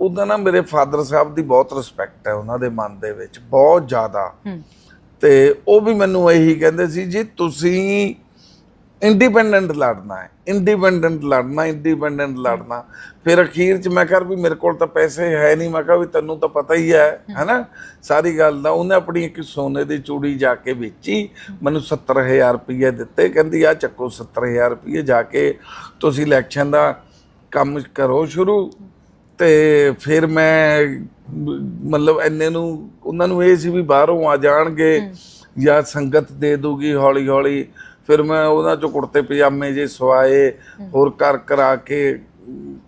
ਉਹਦਾ ਨਾ ਮੇਰੇ ਫਾਦਰ ਸਾਹਿਬ ਦੀ ਬਹੁਤ ਰਿਸਪੈਕਟ ਹੈ ਉਹਨਾਂ ਦੇ ਮਨ ਦੇ ਵਿੱਚ ਬਹੁਤ ਜ਼ਿਆਦਾ। ਤੇ ਉਹ ਵੀ ਮੈਨੂੰ ਇਹੀ ਕਹਿੰਦੇ ਸੀ ਜੀ ਤੁਸੀਂ ਇੰਡੀਪੈਂਡੈਂਟ ਲੜਨਾ ਹੈ ਇੰਡੀਪੈਂਡੈਂਟ ਲੜਨਾ ਇੰਡੀਪੈਂਡੈਂਟ ਲੜਨਾ। ਫਿਰ ਅਖੀਰ ਚ ਮੈਂ ਕਿਹਾ ਵੀ ਮੇਰੇ ਕੋਲ ਤਾਂ ਪੈਸੇ ਹੈ ਨਹੀਂ ਮੈਂ ਕਿਹਾ ਵੀ ਤੈਨੂੰ ਤਾਂ ਪਤਾ ਹੀ ਹੈ ਹੈਨਾ? ਸਾਰੀ ਗੱਲ ਦਾ ਉਹਨੇ ਆਪਣੀ ਇੱਕ ਸੋਨੇ ਦੀ ਚੂੜੀ ਜਾ ਕੇ ਵੇਚੀ ਮੈਨੂੰ 70000 ਰੁਪਏ ਦਿੱਤੇ ਕਹਿੰਦੀ ਆ ਚੱਕੋ 70000 ਰੁਪਏ ਜਾ ਕੇ ਤੁਸੀਂ ਇਲੈਕਸ਼ਨ ਦਾ ਕੰਮ ਕਰੋ ਸ਼ੁਰੂ। ਤੇ ਫਿਰ ਮੈਂ ਮ- ਮਤਲਬ ਇੰਨੇ ਨੂੰ ਉਹਨਾਂ ਨੂੰ ਇਹ ਸੀ ਵੀ ਬਾਹਰੋਂ ਆ ਜਾਣਗੇ ਜਾਂ ਸੰਗਤ ਦੇ ਦੂਗੀ ਹੌਲੀ ਹੌਲੀ ਫਿਰ ਮੈਂ ਉਹਨਾਂ ਚੋਂ ਕੁੜਤੇ ਪਜਾਮੇ ਜੇ ਸਵਾਏ ਹੋਰ ਕਰ ਕਰਾ ਕੇ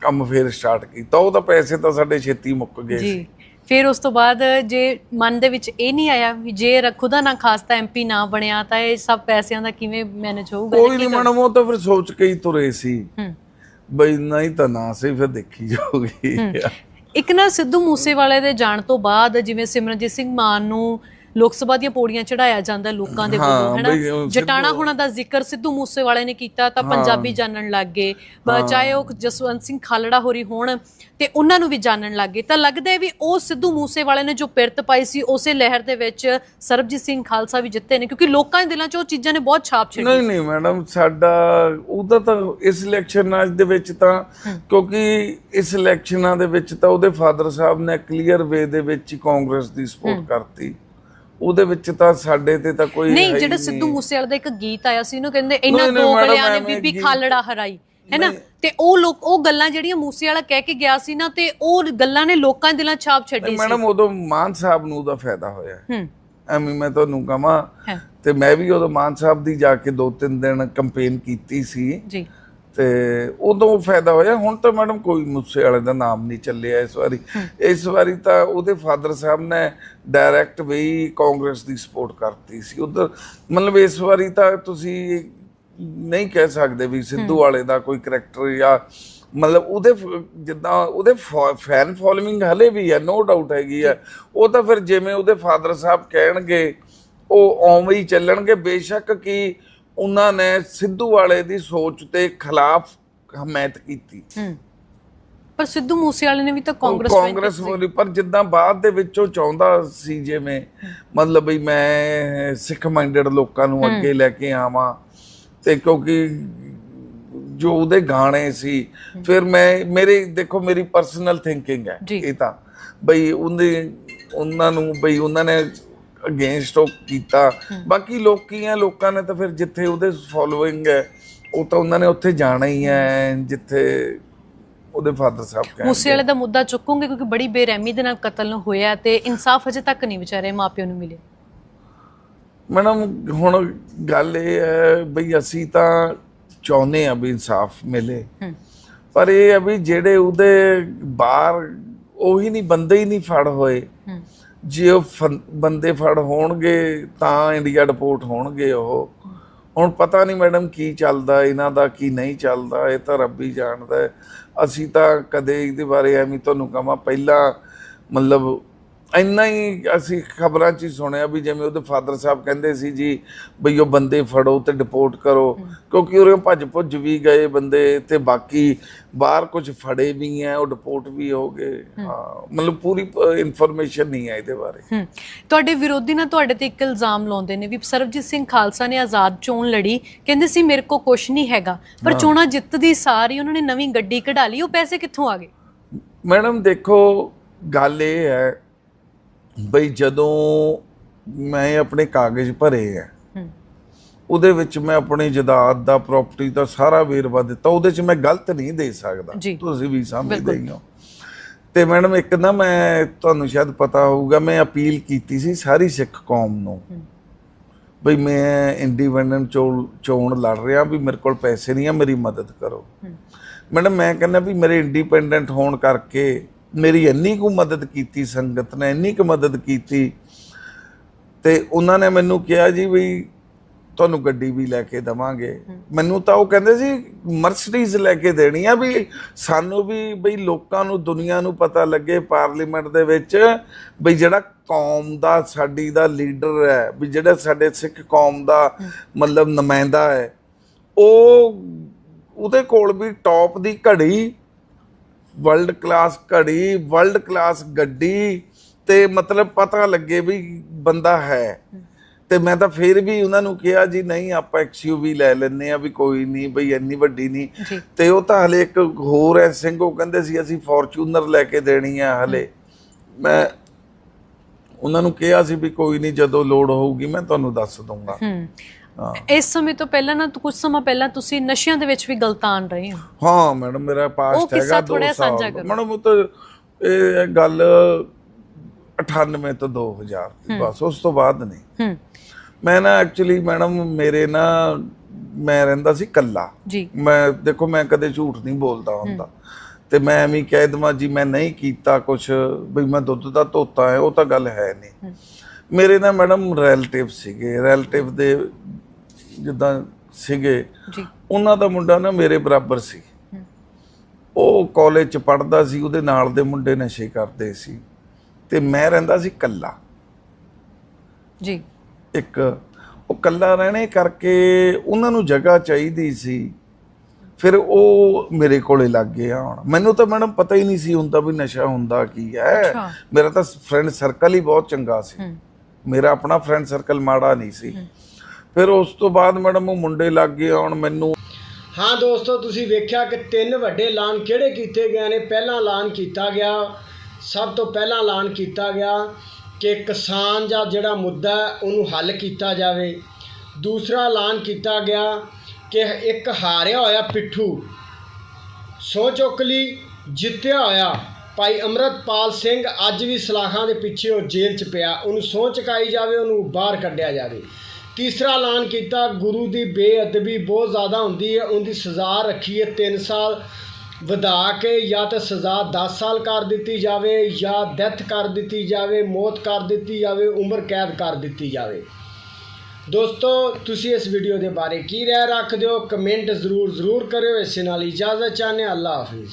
ਕੰਮ ਫੇਰ ਸਟਾਰਟ ਕੀਤਾ। ਉਹ ਤਾਂ ਪੈਸੇ ਤਾਂ ਸਾਡੇ ਛੇਤੀ ਮੁੱਕ ਗਏ ਸੀ। ਜੀ ਫਿਰ ਉਸ ਤੋਂ ਬਾਅਦ ਜੇ ਮਨ ਦੇ ਵਿੱਚ ਇਹ ਨਹੀਂ ਆਇਆ ਵੀ ਜੇ ਖੁਦਾ ਨਾ ਖਾਸਤਾ ਐਮਪੀ ਨਾ ਬਣਿਆ ਤਾਂ ਇਹ ਸਭ ਪੈਸਿਆਂ ਦਾ ਕਿਵੇਂ ਮੈਨੇਜ ਹੋਊਗਾ ਕੋਈ ਨਹੀਂ ਮੈਡਮ ਉਹ ਤਾਂ ਫਿਰ ਸੋਚ ਕੇ ਹੀ ਤੁਰੇ ਸੀ। ਬਈ ਨਹੀਂ ਤਾਂ ਨਾ ਸੀ ਫਿਰ ਦੇਖੀ ਜਾਊਗੀ। ਇੱਕ ਨਾ ਸਿੱਧੂ ਮੂਸੇਵਾਲੇ ਦੇ ਜਾਣ ਤੋਂ ਬਾਅਦ ਜਿਵੇਂ ਸਿਮਰਨਜੀਤ ਸਿੰਘ ਮਾਨ ਨੂੰ ਲੋਕ ਸਭਾ ਦੀਆਂ ਪੌੜੀਆਂ ਚੜਾਇਆ ਜਾਂਦਾ ਲੋਕਾਂ ਦੇ ਵੱਲੋਂ ਹੈਨਾ? ਜਟਾਣਾ ਹੋਣਾ ਦਾ ਜ਼ਿਕਰ ਸਿੱਧੂ ਮੂਸੇਵਾਲੇ ਨੇ ਕੀਤਾ ਤਾਂ ਪੰਜਾਬੀ ਜਾਣਨ ਲੱਗ ਗਏ। ਚਾਹੇ ਉਹ ਜਸਵੰਤ ਸਿੰਘ ਖਾਲੜਾ ਹੋਰੀ ਹੋਣ ਤੇ ਉਹਨਾਂ ਨੂੰ ਵੀ ਜਾਣਨ ਲੱਗ ਗਏ। ਤਾਂ ਲੱਗਦਾ ਹੈ ਵੀ ਉਹ ਸਿੱਧੂ ਮੂਸੇਵਾਲੇ ਨੇ ਜੋ ਪਿਰਤ ਪਾਈ ਸੀ ਉਸੇ ਲਹਿਰ ਦੇ ਵਿੱਚ ਸਰਬਜੀਤ ਸਿੰਘ ਖਾਲਸਾ ਵੀ ਜਿੱਤੇ ਨੇ ਕਿਉਂਕਿ ਲੋਕਾਂ ਦੇ ਦਿਲਾਂ 'ਚ ਉਹ ਚੀਜ਼ਾਂ ਨੇ ਬਹੁਤ ਛਾਪ ਛੱਡੀ। ਨਹੀਂ ਨਹੀਂ ਮੈਡਮ ਸਾਡਾ ਉਹਦਾ ਤਾਂ ਇਸ ਇਲੈਕਸ਼ਨ ਦੇ ਵਿੱਚ ਤਾਂ ਕਿਉਂਕਿ ਇਸ ਇਲੈਕਸ਼ਨਾਂ ਦੇ ਵਿੱਚ ਤਾਂ ਉਹਦੇ ਫਾਦਰ ਸਾਹਿਬ ਨੇ ਕਲੀਅਰ ਵੇ ਦੇ ਵਿੱਚ ਕਾਂਗਰਸ ਦੀ ਸਪੋਰਟ ਕਰਤੀ। ਉਹਦੇ ਵਿੱਚ ਤਾਂ ਸਾਡੇ ਤੇ ਤਾਂ ਕੋਈ ਨਹੀਂ ਜਿਹੜਾ। ਸਿੱਧੂ ਮੂਸੇਵਾਲੇ ਦਾ ਇੱਕ ਗੀਤ ਆਇਆ ਸੀ ਉਹਨੂੰ ਕਹਿੰਦੇ ਇਹਨਾਂ ਨਹੀਂ, ਨਹੀਂ, ਦੋ ਮੈਡਮ, ਗਲਿਆਂ ਨੇ ਬੀਬੀ ਖਾਲੜਾ ਹਰਾਈ ਹੈਨਾ ਤੇ ਉਹ ਲੋਕ ਉਹ ਗੱਲਾਂ ਜਿਹੜੀਆਂ ਮੂਸੇਵਾਲਾ ਕਹਿ ਕੇ ਗਿਆ ਸੀ ਨਾ ਤੇ ਉਹ ਗੱਲਾਂ ਨੇ ਲੋਕਾਂ ਦੇ ਦਿਲਾਂ ਛਾਪ ਛੱਡੀ ਸੀ। ਮੈਡਮ ਉਦੋਂ ਮਾਨ ਸਾਹਿਬ ਨੂੰ ਉਹਦਾ ਫਾਇਦਾ ਹੋਇਆ। ਹੂੰ। ਐਵੇਂ ਮੈਂ ਤੁਹਾਨੂੰ ਕਹਾਂ ਤੇ ਮੈਂ ਵੀ ਉਦੋਂ ਮਾਨ ਸਾਹਿਬ ਦੀ ਜਾ ਕੇ ਦੋ ਤਿੰਨ ਦਿਨ ਕੰਪੇਨ ਕੀਤੀ ਸੀ। ਜੀ। ਤੇ ਉਦੋਂ ਫਾਇਦਾ ਹੋਇਆ। ਹੁਣ ਤਾਂ ਮੈਡਮ ਕੋਈ ਮੁੱਸੇ ਵਾਲੇ ਦਾ ਨਾਮ ਨਹੀਂ ਚੱਲਿਆ ਇਸ ਵਾਰੀ। ਇਸ ਵਾਰੀ ਤਾਂ ਉਹਦੇ ਫਾਦਰ ਸਾਹਿਬ ਨੇ ਡਾਇਰੈਕਟ ਵੀ ਕਾਂਗਰਸ ਦੀ ਸਪੋਰਟ ਕਰਤੀ ਸੀ। ਉਧਰ ਮਤਲਬ ਇਸ ਵਾਰੀ ਤਾਂ ਤੁਸੀਂ ਨਹੀਂ ਕਹਿ ਸਕਦੇ ਵੀ ਸਿੱਧੂ ਵਾਲੇ ਦਾ ਕੋਈ ਕਰੈਕਟਰ ਜਾਂ ਮਤਲਬ ਉਹਦੇ ਜਿੱਦਾਂ ਉਹਦੇ ਫੈਨ ਫੋਲੋਇੰਗ ਹਲੇ ਵੀ ਹੈ ਨੋ ਡਾਊਟ ਹੈਗੀ ਹੈ ਉਹ ਤਾਂ ਫਿਰ ਜਿਵੇਂ ਉਹਦੇ ਫਾਦਰ ਸਾਹਿਬ ਕਹਿਣਗੇ ਉਹ ਉਵੇਂ ਹੀ ਚੱਲਣਗੇ। ਬੇਸ਼ੱਕ ਕਿ ਉਹਨਾਂ ਨੇ ਸਿੱਧੂ ਵਾਲੇ ਦੀ ਸੋਚ ਦੇ ਖਿਲਾਫ ਹਮਾਇਤ ਕੀਤੀ। ਪਰ ਸਿੱਧੂ ਮੂਸੇਵਾਲੇ ਨੇ ਵੀ ਤਾਂ ਕਾਂਗਰਸ ਕਾਂਗਰਸ ਵਾਲੀ ਪਰ ਜਿੱਦਾਂ ਬਾਅਦ ਦੇ ਵਿੱਚ ਉਹ ਚਾਹੁੰਦਾ ਸੀ ਜਿਵੇਂ ਮਤਲਬ ਵੀ ਮੈਂ ਸਿੱਖ ਮਾਈਂਡਡ ਲੋਕਾਂ ਨੂੰ ਅੱਗੇ ਲੈ ਕੇ ਆਵਾਂ ਤੇ ਕਿਉਂਕਿ ਜੋ ਉਹਦੇ ਗਾਣੇ ਸੀ ਫਿਰ ਮੈਂ ਮੇਰੇ ਦੇਖੋ ਮੇਰੀ ਪਰਸਨਲ ਥਿੰਕਿੰਗ ਹੈ। ਇਹ ਤਾਂ। ਬਈ ਉਹਦੇ ਉਹਨਾਂ ਨੂੰ ਬਈ ਉਹਨਾਂ ਨੇ ਅਗੇਂਸਟ ਉਹ ਕੀਤਾ। ਬਾਕੀ ਲੋਕੀ ਆ ਲੋਕਾਂ ਨੇ ਤਾਂ ਫਿਰ ਜਿੱਥੇ ਉਹਦੇ ਫੋਲੋਇੰਗ ਹੈ ਉਹ ਤਾਂ ਉਹਨਾਂ ਨੇ ਉੱਥੇ ਜਾਣਾ ਹੀ ਹੈ ਜਿੱਥੇ ਉਹਦੇ ਫਾਦਰ ਸਾਹਿਬ ਕਹਿੰਦੇ ਮੂਸੇਵਾਲੇ ਦਾ ਮੁੱਦਾ ਚੁੱਕੋਗੇ ਕਿਉਂਕਿ ਬੜੀ ਬੇਰਹਿਮੀ ਦੇ ਨਾਲ ਕਤਲ ਹੋਇਆ ਤੇ ਇਨਸਾਫ ਅਜੇ ਤੱਕ ਨਹੀਂ ਵਿਚਾਰੇ ਮਾਪਿਆਂ ਨੂੰ ਮਿਲਿਆ ਮੈਡਮ ਹੁਣ ਗੱਲ ਇਹ ਹੈ ਬਈ ਅਸੀਂ ਤਾਂ ਚਾਹੁੰਦੇ ਆ ਵੀ ਇਨਸਾਫ ਮਿਲੇ। ਪਰ ਇਹ ਹੈ ਵੀ ਜਿਹੜੇ ਉਹਦੇ ਬਾਹਰ ਉਹੀ ਨਹੀਂ ਬੰਦੇ ਹੀ ਨਹੀਂ ਫੜ ਹੋਏ। ਜੇ ਉਹ ਫੰ- ਬੰਦੇ ਫੜ ਹੋਣਗੇ, ਤਾਂ ਇੰਡੀਆ ਡਿਪੋਰਟ ਹੋਣਗੇ ਉਹ। ਹੁਣ ਪਤਾ ਨਹੀਂ ਮੈਡਮ ਕੀ ਚੱਲਦਾ, ਇਹਨਾਂ ਦਾ ਕੀ ਨਹੀਂ ਚੱਲਦਾ, ਇਹ ਤਾਂ ਰੱਬ ਹੀ। ਜਾਣਦਾ ਅਸੀਂ ਤਾਂ ਕਦੇ ਇਹਦੇ ਬਾਰੇ ਐਵੇਂ ਤੁਹਾਨੂੰ ਕਹਾਂ, ਪਹਿਲਾਂ ਮਤਲਬ ਇੰਨਾ ਹੀ ਅਸੀਂ ਖਬਰਾਂ 'ਚ ਹੀ ਸੁਣਿਆ ਵੀ ਜਿਵੇਂ ਉਹਦੇ ਫਾਦਰ ਸਾਹਿਬ ਕਹਿੰਦੇ ਸੀ ਜੀ ਬਈ ਉਹ ਬੰਦੇ ਫੜੋ ਤੇ ਡਿਪੋਰਟ ਕਰੋ ਕਿਉਂਕਿ ਉਹਰੇ ਭੱਜ ਭੁੱਜ ਵੀ ਗਏ ਬੰਦੇ ਤੇ ਬਾਕੀ ਬਾਹਰ ਕੁਝ ਫੜੇ ਵੀ ਹੈ ਉਹ ਡਿਪੋਰਟ ਵੀ ਹੋ ਗਏ। ਹਾਂ। ਮਤਲਬ ਪੂਰੀ ਇਨਫੋਰਮੇਸ਼ਨ ਨਹੀਂ ਹੈ ਇਹਦੇ ਬਾਰੇ। ਤੁਹਾਡੇ ਵਿਰੋਧੀ ਨਾ ਤੁਹਾਡੇ ਤੇ ਇੱਕ ਇਲਜ਼ਾਮ ਲਾਉਂਦੇ ਨੇ ਵੀ ਸਰਬਜੀਤ ਸਿੰਘ ਖਾਲਸਾ ਨੇ ਆਜ਼ਾਦ ਚੋਣ ਲੜੀ ਕਹਿੰਦੇ ਸੀ ਮੇਰੇ ਕੋ ਕੁਝ ਨਹੀਂ ਹੈਗਾ ਪਰ ਚੋਣਾਂ ਜਿੱਤਦੀ ਸਾਰੀ ਉਹਨਾਂ ਨੇ ਨਵੀਂ ਗੱਡੀ ਕਢਾ ਲਈ ਉਹ ਪੈਸੇ ਕਿੱਥੋਂ ਆ ਗਏ? ਮੈਡਮ ਦੇਖੋ ਗੱਲ ਇਹ ਹੈ ਬਈ ਜਦੋਂ ਮੈਂ ਆਪਣੇ ਕਾਗਜ਼ ਭਰੇ ਆ ਉਹਦੇ ਵਿੱਚ ਮੈਂ ਆਪਣੀ ਜਾਇਦਾਦ ਦਾ ਪ੍ਰਾਪਰਟੀ ਦਾ ਸਾਰਾ ਵੇਰਵਾ ਦਿੱਤਾ ਉਹਦੇ 'ਚ ਮੈਂ ਗਲਤ ਨਹੀਂ ਦੇ ਸਕਦਾ। ਤੁਸੀਂ ਵੀ ਸਮਝਦੇ ਹੀ ਹੋ। ਤੇ ਮੈਡਮ ਇੱਕ ਨਾ ਮੈਂ ਤੁਹਾਨੂੰ ਸ਼ਾਇਦ ਪਤਾ ਹੋਊਗਾ ਮੈਂ ਅਪੀਲ ਕੀਤੀ ਸੀ ਸਾਰੀ ਸਿੱਖ ਕੌਮ ਨੂੰ। ਬਈ ਮੈਂ ਇੰਡੀਪੈਂਡੈਂਟ ਚੋਣ ਲੜ ਰਿਹਾ ਵੀ ਮੇਰੇ ਕੋਲ ਪੈਸੇ ਨਹੀਂ ਆ ਮੇਰੀ ਮਦਦ ਕਰੋ। ਮੈਡਮ ਮੈਂ ਕਹਿੰਦਾ ਵੀ ਮੇਰੇ ਇੰਡੀਪੈਂਡੈਂਟ ਹੋਣ ਕਰਕੇ ਮੇਰੀ ਇੰਨੀ ਕੁ ਮਦਦ ਕੀਤੀ ਸੰਗਤ ਨੇ ਇੰਨੀ ਕੁ ਮਦਦ ਕੀਤੀ ਤੇ ਉਹਨਾਂ ਨੇ ਮੈਨੂੰ ਕਿਹਾ ਜੀ ਵੀ ਤੁਹਾਨੂੰ ਗੱਡੀ ਵੀ ਲੈ ਕੇ ਦਵਾਂਗੇ। ਮੈਨੂੰ ਤਾਂ ਉਹ ਕਹਿੰਦੇ ਸੀ ਮਰਸੀਡੀਜ਼ ਲੈ ਕੇ ਦੇਣੀ ਆ ਵੀ ਸਾਨੂੰ ਵੀ ਬਈ ਲੋਕਾਂ ਨੂੰ ਦੁਨੀਆ ਨੂੰ ਪਤਾ ਲੱਗੇ ਪਾਰਲੀਮੈਂਟ ਦੇ ਵਿੱਚ ਬਈ ਜਿਹੜਾ ਕੌਮ ਦਾ ਸਾਡੀ ਦਾ ਲੀਡਰ ਹੈ ਵੀ ਜਿਹੜਾ ਸਾਡੇ ਸਿੱਖ ਕੌਮ ਦਾ ਮਤਲਬ ਨੁਮਾਇੰਦਾ ਹੈ ਉਹ ਉਹਦੇ ਕੋਲ ਵੀ ਟੌਪ ਦੀ ਘੜੀ ਵਰਲਡ ਕਲਾਸ ਘੜੀ ਵਰਲਡ ਕਲਾਸ ਗੱਡੀ ਤੇ ਮਤਲਬ ਪਤਾ ਲੱਗੇ ਵੀ ਬੰਦਾ ਹੈ। ਤੇ ਮੈਂ ਤਾਂ ਫਿਰ ਵੀ ਉਹਨਾਂ ਨੂੰ ਕਿਹਾ ਜੀ ਨਹੀਂ ਆਪਾਂ ਐਕਸਯੂਵੀ ਲੈ ਲੈਨੇ ਆ ਵੀ ਕੋਈ ਨਹੀਂ ਬਈ ਇੰਨੀ ਵੱਡੀ ਨਹੀਂ। ਤੇ ਉਹ ਤਾਂ ਹਲੇ ਇੱਕ ਹੋਰ ਐ ਸਿੰਘ ਉਹ ਕਹਿੰਦੇ ਸੀ ਅਸੀਂ ਫੋਰਚੂਨਰ ਲੈ ਕੇ ਦੇਣੀ ਆ ਹਲੇ। ਮੈਂ ਉਹਨਾਂ ਨੂੰ ਕਿਹਾ ਸੀ ਵੀ ਕੋਈ ਨਹੀਂ ਜਦੋਂ ਲੋੜ ਹੋਊਗੀ ਮੈਂ ਤੁਹਾਨੂੰ ਦੱਸ ਹਾਂ। ਇਸ ਸਮੇਂ ਤੋਂ ਪਹਿਲਾਂ ਨਾ ਕੁਝ ਸਮਾਂ ਪਹਿਲਾਂ ਤੁਸੀਂ ਨਸ਼ਿਆਂ ਦੇ ਵਿੱਚ ਵੀ ਗਲਤਾਨ ਰਹੇ ਹੋ। ਹਾਂ ਮੈਡਮ ਮੇਰਾ ਪਾਸਟ ਹੈਗਾ ਸਾਲ ਸਾਂਝਾ। ਕਰੋ। ਮੈਡਮ ਉਹ ਤਾਂ ਇਹ ਗੱਲ 98 ਤੋਂ 2000 ਦੀ ਬਸ ਉਸ ਤੋਂ ਬਾਅਦ ਨਹੀਂ। ਮੈਂ ਨਾ ਐਕਚੁਅਲੀ ਮੈਡਮ ਮੇਰੇ ਨਾ ਮੈਂ ਰਹਿੰਦਾ ਸੀ ਕੱਲਾ ਜੀ। ਮੈਂ ਦੇਖੋ ਮੈਂ ਕਦੇ ਝੂਠ ਨਹੀਂ ਬੋਲਦਾ ਹੁੰਦਾ। ਤੇ ਮੈਂ ਐਵੇਂ ਕਹਿ ਦਵਾਂ ਜੀ ਮੈਂ ਨਹੀਂ ਕੀਤਾ ਕੁਛ ਬਈ ਮੈਂ ਦੁੱਧ ਦਾ ਧੋਤਾ ਹੈ ਉਹ ਤਾਂ ਗੱਲ ਹੈ ਨਹੀਂ। ਮੇਰੇ ਨਾ ਮੈਡਮ ਰਿਲੇਟਿਵ ਸੀਗੇ। ਰਿਲੇਟਿਵ ਦੇ ਜਿੱਦਾਂ ਸੀਗੇ ਜੀ। ਉਹਨਾਂ ਦਾ ਮੁੰਡਾ ਨਾ ਮੇਰੇ ਬਰਾਬਰ ਸੀ। ਉਹ ਕਾਲਜ ਚ ਪੜਦਾ ਸੀ ਉਹਦੇ ਨਾਲ ਦੇ ਮੁੰਡੇ ਨਸ਼ੇ ਕਰਦੇ ਸੀ। ਤੇ ਮੈਂ ਰਹਿੰਦਾ ਸੀ ਕੱਲਾ ਜੀ। ਇੱਕ ਉਹ ਕੱਲਾ ਰਹਿਣੇ ਕਰਕੇ ਉਹਨਾਂ ਨੂੰ ਜਗ੍ਹਾ ਚਾਹੀਦੀ ਸੀ। ਫਿਰ ਉਹ ਮੇਰੇ ਕੋਲੇ ਲੱਗ ਗਏ ਆਉਣ ਮੈਨੂੰ ਤਾਂ ਮੈਡਮ ਪਤਾ ਹੀ ਨਹੀਂ ਸੀ ਹੁੰਦਾ ਵੀ ਨਸ਼ਾ ਹੁੰਦਾ ਕੀ ਹੈ। ਮੇਰਾ ਤਾਂ ਫਰੈਂਡ ਸਰਕਲ ਹੀ ਬਹੁਤ ਚੰਗਾ ਸੀ। ਮੇਰਾ ਆਪਣਾ ਫਰੈਂਡ ਸਰਕਲ ਮਾੜਾ ਨਹੀਂ ਸੀ। ਫਿਰ ਉਸ ਤੋਂ ਬਾਅਦ ਮੈਡਮ ਉਹ ਮੁੰਡੇ ਲੱਗ ਗਏ ਆਉਣ ਮੈਨੂੰ ਹਾਂ ਦੋਸਤੋ, ਤੁਸੀਂ ਵੇਖਿਆ ਕਿ ਤਿੰਨ ਵੱਡੇ ਐਲਾਨ ਕਿਹੜੇ ਕੀਤੇ ਗਏ ਨੇ? ਪਹਿਲਾ ਐਲਾਨ ਕੀਤਾ ਗਿਆ, ਸਭ ਤੋਂ ਪਹਿਲਾਂ ਐਲਾਨ ਕੀਤਾ ਗਿਆ ਕਿ ਕਿਸਾਨ ਦਾ ਜਿਹੜਾ ਮੁੱਦਾ ਉਹਨੂੰ ਹੱਲ ਕੀਤਾ ਜਾਵੇ। ਦੂਸਰਾ ਐਲਾਨ ਕੀਤਾ ਗਿਆ ਕਿ ਇੱਕ ਹਾਰਿਆ ਹੋਇਆ ਪਿੱਠੂ, ਸੋ ਚੁੱਕ ਲਈ, ਜਿੱਤਿਆ ਹੋਇਆ ਭਾਈ ਅਮਰਤਪਾਲ ਸਿੰਘ ਅੱਜ ਵੀ ਸਲਾਖਾਂ ਦੇ ਪਿੱਛੇ ਉਹ ਜੇਲ੍ਹ 'ਚ ਪਿਆ। ਉਹਨੂੰ ਸਹੁੰ ਚੁਕਾਈ ਜਾਵੇ, ਉਹਨੂੰ ਬਾਹਰ ਕੱਢਿਆ ਜਾਵੇ। ਤੀਸਰਾ ਐਲਾਨ ਕੀਤਾ। ਗੁਰੂ ਦੀ ਬੇਅਦਬੀ ਬਹੁਤ ਜ਼ਿਆਦਾ ਹੁੰਦੀ ਹੈ। ਉਹਦੀ ਸਜ਼ਾ ਰੱਖੀ ਹੈ 3 ਸਾਲ ਵਧਾ ਕੇ ਜਾਂ ਤਾਂ ਸਜ਼ਾ 10 ਸਾਲ ਕਰ ਦਿੱਤੀ ਜਾਵੇ ਜਾਂ ਡੈਥ ਕਰ ਦਿੱਤੀ ਜਾਵੇ, ਮੌਤ ਕਰ ਦਿੱਤੀ ਜਾਵੇ, ਉਮਰ ਕੈਦ ਕਰ ਦਿੱਤੀ ਜਾਵੇ। ਦੋਸਤੋ, ਤੁਸੀਂ ਇਸ ਵੀਡੀਓ ਦੇ ਬਾਰੇ ਕੀ ਰਾਏ ਰੱਖਦੇ ਹੋ? ਕਮੈਂਟ ਜ਼ਰੂਰ ਜ਼ਰੂਰ ਕਰਿਓ। ਇਸੇ ਨਾਲ ਇਜਾਜ਼ਤ ਚਾਹਨੇ ਅੱਲਾ ਹਾਫਿਜ਼।